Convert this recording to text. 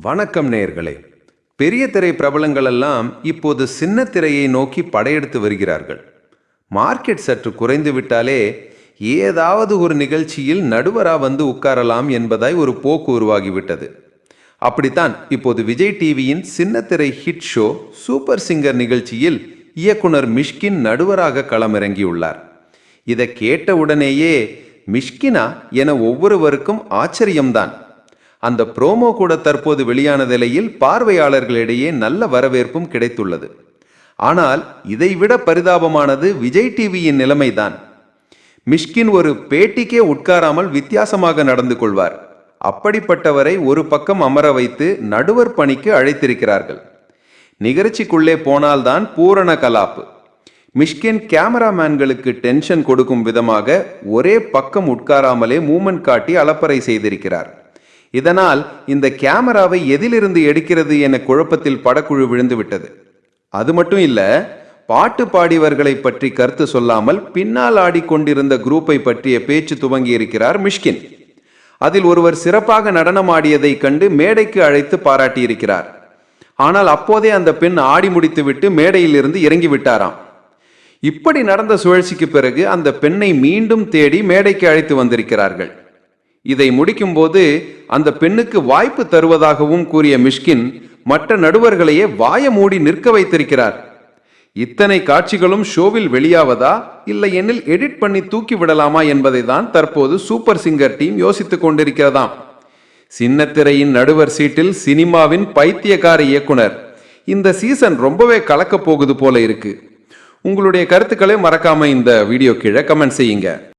வணக்கம் நேயர்களே. பெரிய திரை பிரபலங்கள் எல்லாம் இப்போது சின்ன திரையை நோக்கி படையெடுத்து வருகிறார்கள். மார்க்கெட் சற்று குறைந்து விட்டாலே ஏதாவது ஒரு நிகழ்ச்சியில் நடுவரா வந்து உட்காரலாம் என்பதாய் ஒரு போக்கு உருவாகிவிட்டது. அப்படித்தான் இப்போது விஜய் டிவியின் சின்னத்திரை ஹிட் ஷோ சூப்பர் சிங்கர் நிகழ்ச்சியில் இயக்குனர் மிஷ்கின் நடுவராக களமிறங்கியுள்ளார். இதை கேட்டவுடனேயே மிஷ்கினா என ஒவ்வொருவருக்கும் ஆச்சரியம்தான். அந்த ப்ரோமோ கூட தற்போது வெளியான நிலையில் பார்வையாளர்களிடையே நல்ல வரவேற்பும் கிடைத்துள்ளது. ஆனால் இதைவிட பரிதாபமானது விஜய் டிவியின் நிலைமைதான். மிஷ்கின் ஒரு பேட்டிக்கே உட்காராமல் வித்தியாசமாக நடந்து கொள்வார். அப்படிப்பட்டவரை ஒரு பக்கம் அமர வைத்து நடுவர் பணிக்கு அழைத்திருக்கிறார்கள். நிகழ்ச்சிக்குள்ளே போனால்தான் பூரண கலாப்பு. மிஷ்கின் கேமராமேன்களுக்கு டென்ஷன் கொடுக்கும் விதமாக ஒரே பக்கம் உட்காராமலே மூமெண்ட் காட்டி அலப்பறை செய்திருக்கிறார். இதனால் இந்த கேமராவை எதிலிருந்து எடுக்கிறது என குழப்பத்தில் படக்குழு விழுந்துவிட்டது. அது மட்டும் இல்ல பாட்டு பாடியவர்களை பற்றி கருத்து சொல்லாமல் பின்னால் ஆடிக்கொண்டிருந்த குரூப்பை பற்றிய பேச்சு துவங்கி இருக்கிறார் மிஷ்கின். அதில் ஒருவர் சிறப்பாக நடனமாடியதை கண்டு மேடைக்கு அழைத்து பாராட்டியிருக்கிறார். ஆனால் அப்போதே அந்த பெண் ஆடி முடித்துவிட்டு மேடையிலிருந்து இறங்கி விட்டாராம் இப்படி நடந்த சுழற்சிக்கு பிறகு அந்த பெண்ணை மீண்டும் தேடி மேடைக்கு அழைத்து வந்திருக்கிறார்கள். இதை முடிக்கும்போது அந்த பெண்ணுக்கு வாய்ப்பு தருவதாகவும் கூறிய மிஷ்கின் மற்ற நடுவர்களையே வாய மூடி நிற்க வைத்திருக்கிறார். இத்தனை காட்சிகளும் ஷோவில் வெளியாவதா? இல்லை எனில் எடிட் பண்ணி தூக்கி விடலாமா என்பதை தான் தற்போது சூப்பர் சிங்கர் டீம் யோசித்துக் கொண்டிருக்கிறதாம். சின்னத்திரையின் நடுவர் சீட்டில் சினிமாவின் பைத்தியக்கார இயக்குனர். இந்த சீசன் ரொம்பவே கலக்கப் போகுது போல இருக்கு. உங்களுடைய கருத்துக்களை மறக்காம இந்த வீடியோ கீழே கமெண்ட் செய்யுங்க.